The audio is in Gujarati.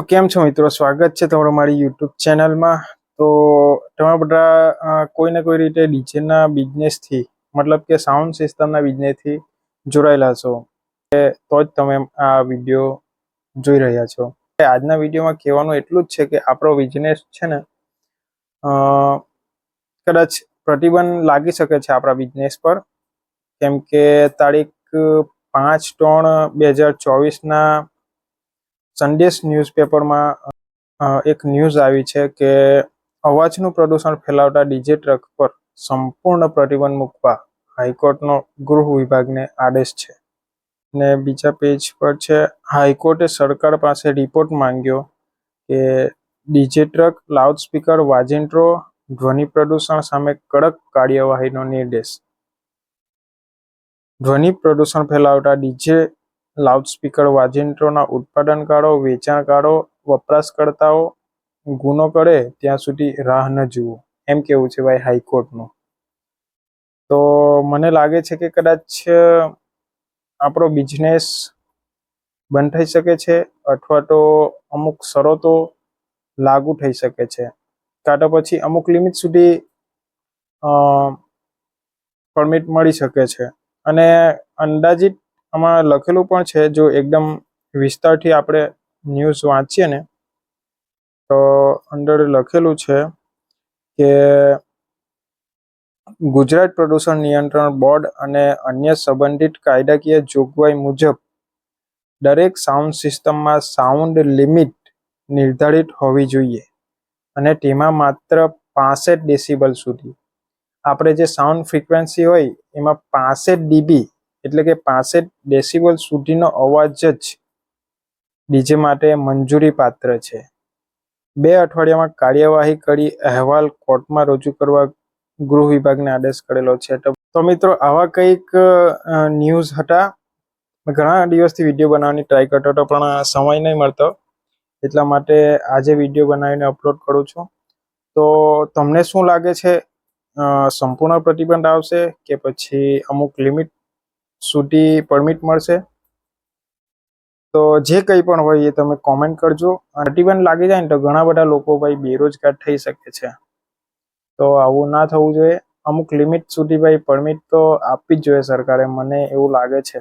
તો કેમ છો મિત્રો? સ્વાગત છે તમારું મારી યુટ્યુબ ચેનલમાં. તો તમે બધા કોઈ ને કોઈ રીતે ડીજેના બિઝનેસથી, મતલબ કે સાઉન્ડ સિસ્ટમના બિઝનેસથી જોડાયેલા છો તો જ તમે આ વીડિયો જોઈ રહ્યા છો. આજના વિડીયોમાં કહેવાનું એટલું જ છે કે આપણો બિઝનેસ છે ને કદાચ પ્રતિબંધ લાગી શકે છે આપણા બિઝનેસ પર. કેમ કે તારીખ પાંચ ત્રણ બે હજાર ચોવીસના સંદેશ ન્યૂઝપેપરમાં એક ન્યૂઝ આવી છે કે અવાજનું પ્રદૂષણ ફેલાવતા ડીજે ટ્રક પર સંપૂર્ણ પ્રતિબંધ મૂકવા હાઈકોર્ટનો ગૃહ વિભાગને આદેશ છે. ને બીજા પેજ પર છે, હાઈકોર્ટે સરકાર પાસે રિપોર્ટ માંગ્યો કે ડીજે ટ્રક, લાઉડસ્પીકર વાજિંત્રો ધ્વનિ પ્રદૂષણ સામે કડક કાર્યવાહીનો નિર્દેશ. ધ્વનિ પ્રદૂષણ ફેલાવતા ડીજે લાઉડસ્પીકર વાજિંત્રોના ઉત્પાદનકારો, વેચાણકારો, વપરાશકર્તાઓ ગુનો કરે, ત્યાં સુધી રાહ ન જુઓ. એમ કેવું છે ભાઈ હાઈકોર્ટનું? તો મને લાગે છે કે કદાચ આપણો બિઝનેસ બંધ થઈ શકે છે અથવા તો અમુક શરતો લાગુ થઈ શકે છે. કાં તો પછી અમુક લિમિટ સુધી પરમિટ મળી શકે છે. અને અંદાજિત આમાં લખેલું પણ છે, જો એકદમ વિસ્તારથી આપણે ન્યૂઝ વાંચીએ ને, તો અંદર લખેલું છે કે ગુજરાત પ્રદૂષણ નિયંત્રણ બોર્ડ અને અન્ય સંબંધિત કાયદાકીય જોગવાઈ મુજબ દરેક સાઉન્ડ સિસ્ટમમાં સાઉન્ડ લિમિટ નિર્ધારિત હોવી જોઈએ અને તેમાં માત્ર પાસઠ ડેસિબલ સુધી. આપણે જે સાઉન્ડ ફ્રીક્વન્સી હોય, એમાં પાસઠ ડીબી એટલે કે પાસઠ ડેસિબલ સુધીનો અવાજ જ ડીજે માટે મંજૂરી પાત્ર છે. બે અઠવાડિયામાં કાર્યવાહી કરી અહેવાલ કોર્ટમાં રજૂ કરવા ગૃહ વિભાગને આદેશ કરેલો છે. તો મિત્રો, આવા કંઈક ન્યૂઝ હતા? ઘણા દિવસથી વીડિયો બનાવવાની ટ્રાય કરતો હતો, પણ સમય નહીં મળતો. એટલા માટે આજે વીડિયો બનાવીને અપલોડ કરું છું. તો તમને શું લાગે છે? સંપૂર્ણ પ્રતિબંધ આવશે કે પછી અમુક લિમિટ સુધી પરમિટ મળશે. તો જે કંઈ પણ હોય એ તમે કોમેન્ટ કરજો. પ્રતિબંધ લાગી જાય ને તો ઘણા બધા લોકો ભાઈ બેરોજગાર થઈ શકે છે. તો આવું ના થવું જોઈએ. અમુક લિમિટ સુધી ભાઈ પરમિટ તો આપવી જ જોઈએ સરકારે. મને એવું લાગે છે.